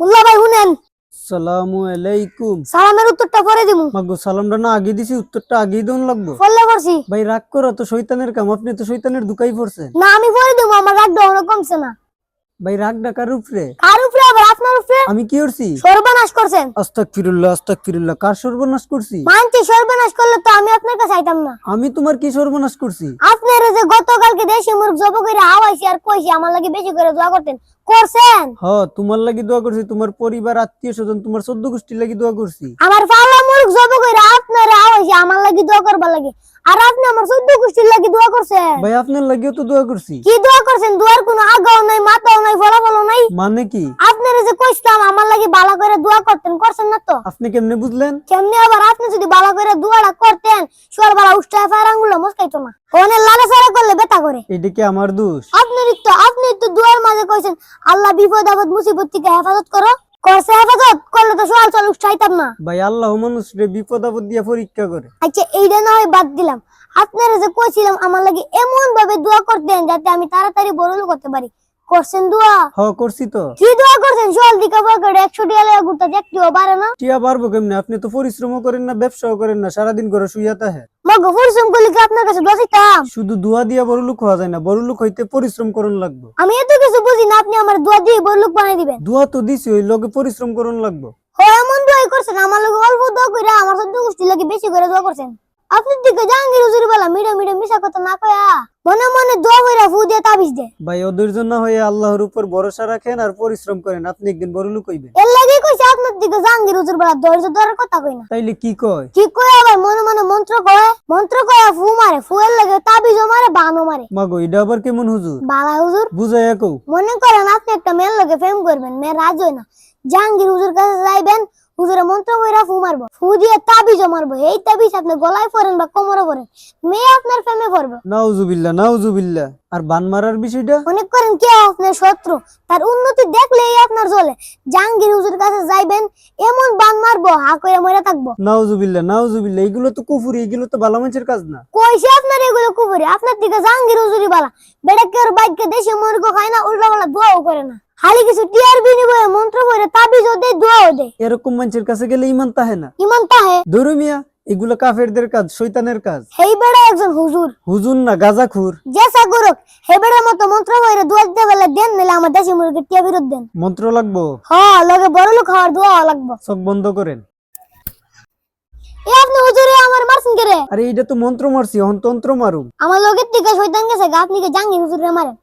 মোল্লা ভাই শুনেন। সালামু আলাইকুম। সালামের উত্তরটা পরে দিমু। মাগো সালামটা না আগে দিছি উত্তরটা আগেই দন লাগবো। ফলে করছি ভাই রাগ করো তো শয়তানের কাম আপনি তো শয়তানের দুকাই পড়ছেন। না আমি পরে দিমু আমার রাগটা অনেক কমছে না। ভাই রাগ ডাকার উপরে? কার উপরে আবার? আপনার উপরে? আমি কি করছি? সর্বনাশ করছেন? আস্তাক ফিরুল্লাহ আস্তাক ফিরুল্লাহ কার সর্বনাশ করছি? মানছি সর্বনাশ করলে তো আমি আপনার কাছে আইতাম না। আমি তোমার কি সর্বনাশ করছি? আপনার যে গতকালকে দেশি মুরগ জব করে হাওয়াইছি আর কইছি আমার লাগে বেশি করে দোয়া করতেন। করছেন? হ তোমার লাগি দোয়া করছি তোমার পরিবার আত্মীয় স্বজন তোমার চোদ্দ গোষ্ঠীর লাগি দোয়া করছি। আমার পাল্লা মুরগ জব করে আপনার হাওয়াইছি আমার লাগি দোয়া করবার লাগে। আর আপনি আমার চোদ্দ গোষ্ঠীর লাগি দোয়া করছেন। ভাই আপনার লাগিও তো দোয়া করছি। কি দোয়া করছেন? দোয়ার কোনো আগাও নাই মাথাও নাই ফলাফলও নাই। মানে কি? আপনার যে কইছিলাম আমার লাগে বালা করে দোয়া করতেন করছেন না তো? আপনি কেমনে বুঝলেন? কেমনি আবার আপনি যদি বালা করে দোয়াটা করতেন সোয়ার বালা উষ্টা ফায়ার আঙ্গুলো মস্কাইতো না। লালা সারা করলে বেতা করে। এটা কি আমার দোষ? আপনার তো আপনি তো দুয়ার মাঝে কইছেন আল্লাহ বিপদ আপদ মুসিবত থেকে হেফাজত করো। করছে হেফাজত করলে তো সোয়াল চল উঠাইতাম না। ভাই আল্লাহ মানুষ রে বিপদ আপদ দিয়া পরীক্ষা করে। আচ্ছা এইটা না হয় বাদ দিলাম। আপনারা যে কইছিলাম আমার লাগে এমন ভাবে দোয়া করতেন যাতে আমি তাড়াতাড়ি বড় করতে পারি। করছেন দোয়া? হ করছি তো। কি দোয়া করছেন? সোয়াল দিকা পকেটে একশো টিয়া লেগে ঘুরতে একটিও পারে না। টিয়া পারব কেমনে? আপনি তো পরিশ্রমও করেন না ব্যবসাও করেন না সারাদিন করে শুইয়াতে হ্যাঁ মগ পরিশ্রম করলে কি আপনার কাছে দোষিতাম শুধু দোয়া দিয়া বড় লোক হওয়া যায় না বড় লোক হইতে পরিশ্রম করন লাগবো। আমি এত কিছু বুঝি না আপনি আমার দোয়া দিয়ে বড় লোক বানাই দিবেন। দোয়া তো দিছি ওই লগে পরিশ্রম করন লাগবো। ও এমন দোয়াই করছেন? আমার লোক অল্প দোয়া করে আমার সদ্য গোষ্ঠী লাগে বেশি করে দোয়া করছেন। আপনি দিকে জাহাঙ্গীর হুজুর বলা মিডা মিডা মিশা কথা না কয়া। মনে মনে দোয়া কইরা ফু দিয়ে তাবিজ দে। ভাই অধৈর্য না হয়ে আল্লাহর উপর ভরসা রাখেন আর পরিশ্রম করেন। আপনি একদিন বড় লোক হইবেন। এর লাগে কইছে আপনার দিকে জাহাঙ্গীর হুজুর বলা ধৈর্য ধরার কথা কই না। তাইলে কি কয়? কি কয় আবার? মনে মনে মন্ত্র কয় মন্ত্র কয় ফু মারে ফুয়ের লাগে তাবিজও মারে মারে। মাগো এটা আবার কেমন হুজুর? বালা হুজুর বুঝাইয়া কও। মনে করেন আপনি একটা মেয়ের লোকে প্রেম করবেন মেয়ে রাজ হয় না। জাহাঙ্গীর হুজুর কাছে যাইবেন হুজুরে মন্ত্র কইরা ফু মারবো। ফু দিয়ে তাবিজও মারবো। এই তাবিজ আপনি গলায় পরেন বা কোমরে পরেন মেয়ে আপনার প্রেমে পড়বে। নাউজুবিল্লাহ নাউজুবিল্লাহ। আর বান মারার বিষয়টা? মনে করেন কে আপনার শত্রু তার উন্নতি দেখলেই আপনার চলে জাহাঙ্গীর হুজুর কাছে যাইবেন এমন বান মারবো হা করে মরে থাকব। নাউজুবিল্লাহ নাউজুবিল্লাহ এগুলো তো কুফুরি এগুলো তো ভালো মানুষের কাজ না। কইছে আপনার এগুলো কুপুরি আপনার দিকে জাহাঙ্গীর হুজুরি বালা। বেটা কেউ বাইককে দেশে মুরগ খায় না উল্টা পাল্টা দোয়াও করে না। খালি কিছু টিয়ার বিনিময়ে মন্ত্র পড়ে তাবিজও দেয় দোয়াও দেয় এরকম মানুষের কাছে গেলে ইমান তাহে না। ইমান তাহে। ধরু মিয়া এগুলো কাফেরদের কাজ শৈতানের কাজ। হেই বেড়া একজন হুজুর। হুজুর না গাজাখুর। জেসা করুক হে বেড়ার মতো মন্ত্র পড়ে দোয়া দিতে বলে দেন নিলে আমার দেশি মুরগির টিয়া বিরোধ দেন। মন্ত্র লাগবো? হ লগে বড় লোক হওয়ার দোয়া লাগবো। চোখ বন্ধ করেন। এ আপনি হুজুরে আমার মারছেন কে রে? আরে এইটা তো মন্ত্র মারছি এখন তন্ত্র মারুম। আমার লগের দিকে শয়তান গেছে গা আপনি কে জাঙ্গি হুজুরে মারেন?